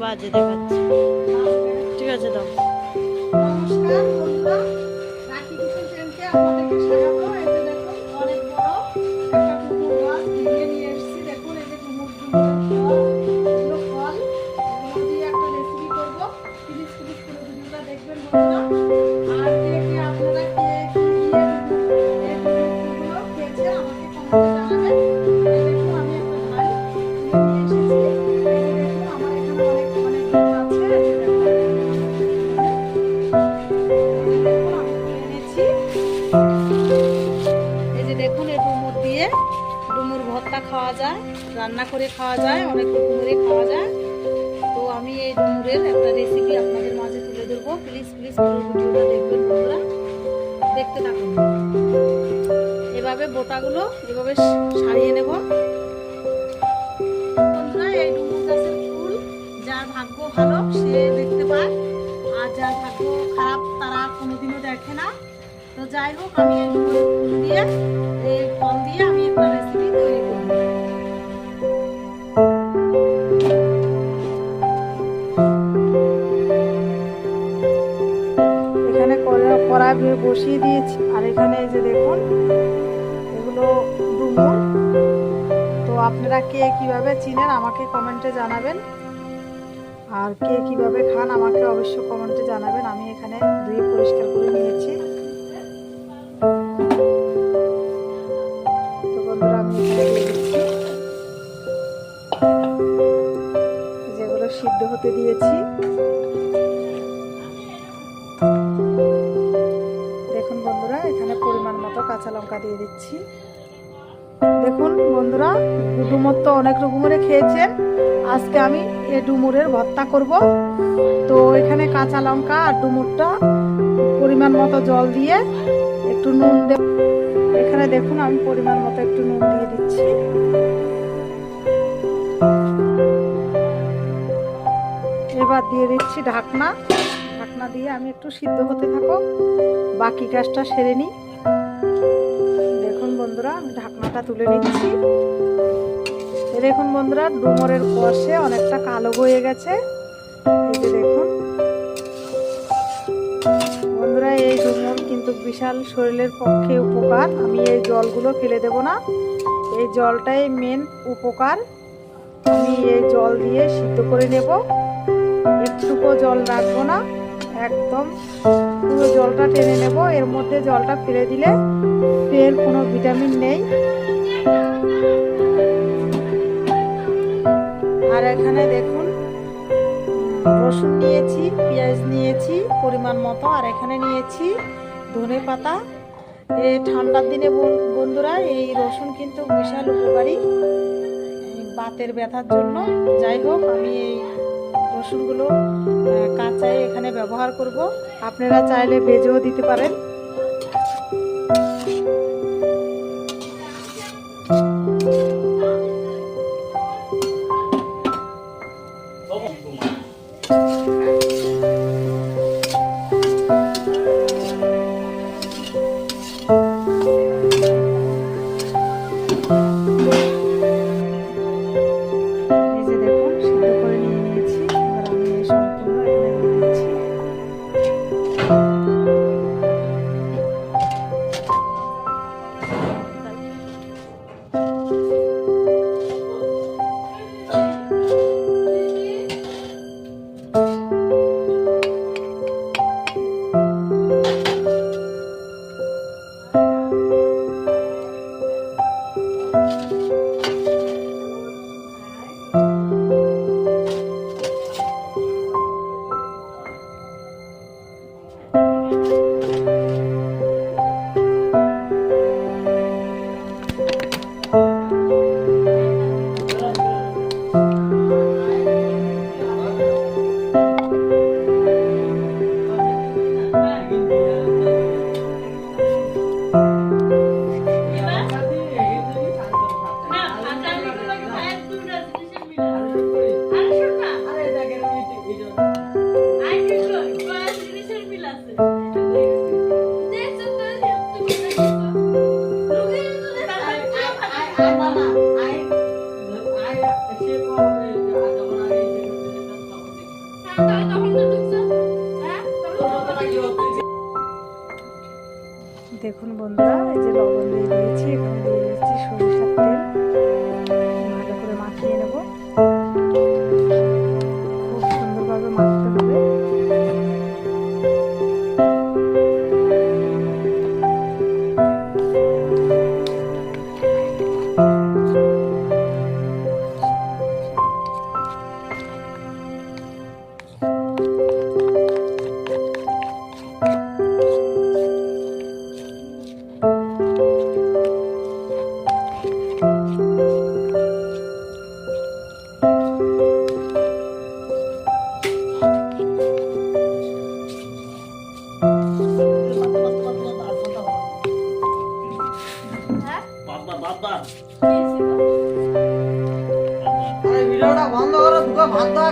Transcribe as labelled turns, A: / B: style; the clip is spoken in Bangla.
A: বাজে দেখাচ্ছে। ঠিক আছে, দাও।
B: নমস্কার, বন্ধুরা। রাখি কিচেন চ্যানেলকে আপনাদেরকে স্বাগত। যে দেখুন অনেক বড় একটা কুকুর গাছ ভেঙে নিয়ে এসেছি। দেখুন, এই যে কুমুর এগুলো ফল। এগুলো দিয়ে একটা রেসিপি করব। প্লিজ প্লিজ করে ভিডিওটা দেখবেন, বন্ধুরা। করে খাওয়া যায়, অনেক রকমেরই খাওয়া যায়। তো আমি এই ডুমুরের একটা রেসিপি আপনাদের মাঝে তুলে ধরবো। প্লিজ প্লিজ ভিডিওটা দেখবেন বন্ধুরা। দেখতে থাকুন। এভাবে বোটাগুলো এভাবে সারিয়ে নেব। বন্ধুরা, এই ডুমুর গাছের ফুল যার ভাগ্য ভালো, সে দেখতে পায়। আর যার ভাগ্য খারাপ, তারা কোনোদিনও দেখে না। তো যাই হোক, আমি এই ডুমুরের ফুল দিয়ে, এই ফল দিয়ে কড়াই বসিয়ে দিয়েছি। আর এখানে এই যে দেখুন, এগুলো ডুমুর। তো আপনারা কে কীভাবে চিনেন আমাকে কমেন্টে জানাবেন। আর কে কীভাবে খান আমাকে অবশ্যই কমেন্টে জানাবেন। আমি এখানে ধুয়ে পরিষ্কার করে নিয়েছি। যেগুলো সিদ্ধ হতে দিয়েছি। লঙ্কা দিয়ে দিচ্ছি। দেখুন বন্ধুরা ডুমুর তো অনেক রকমের খেয়েছেন। আজকে আমি এ ডুমুরের ভর্তা করব। তো এখানে কাঁচা লঙ্কা আর ডুমুরটা পরিমাণ মতো জল দিয়ে একটু নুন দে এখানে দেখুন আমি পরিমাণ মতো একটু নুন দিয়ে দিচ্ছি। এবার দিয়ে দিচ্ছি ঢাকনা। ঢাকনা দিয়ে আমি একটু সিদ্ধ হতে থাকো বাকি কাজটা সেরে নিই। বন্ধুরা, আমি ঢাকনাটা তুলে নিচ্ছি। দেখুন বন্ধুরা, ডুমরের কষে অনেকটা কালো হয়ে গেছে। দেখুন। বন্ধুরা, এই ডুমর কিন্তু বিশাল শরীরের পক্ষে উপকার। আমি এই জলগুলো ফেলে দেব না। এই জলটাই মেন উপকার। আমি এই জল দিয়ে সিদ্ধ করে নেব। একটুকু জল রাখব না। একদম পুরো জলটা টেনে নেব। এর মধ্যে জলটা ফেলে দিলে ফের কোনো ভিটামিন নেই। আর এখানে দেখুন, রসুন নিয়েছি, পেঁয়াজ নিয়েছি পরিমাণ মতো, আর এখানে নিয়েছি ধনে পাতা। এই ঠান্ডার দিনে বন- বন্ধুরা, এই রসুন কিন্তু বিশাল উপকারী বাতের ব্যথার জন্য। যাই হোক, আমি এই রসুনগুলো কাঁচাই এখানে ব্যবহার করব। আপনারা চাইলে ভেজেও দিতে পারেন। এই দেখুন বন্ধুরা এই যে লবণ দিয়ে দিয়েছি এখানে দিয়ে দিচ্ছি
C: সরিষা হ্যাঁ? বাবা বাবা। ভিডিওটা বন্ধ করো দুটো ভাত দাও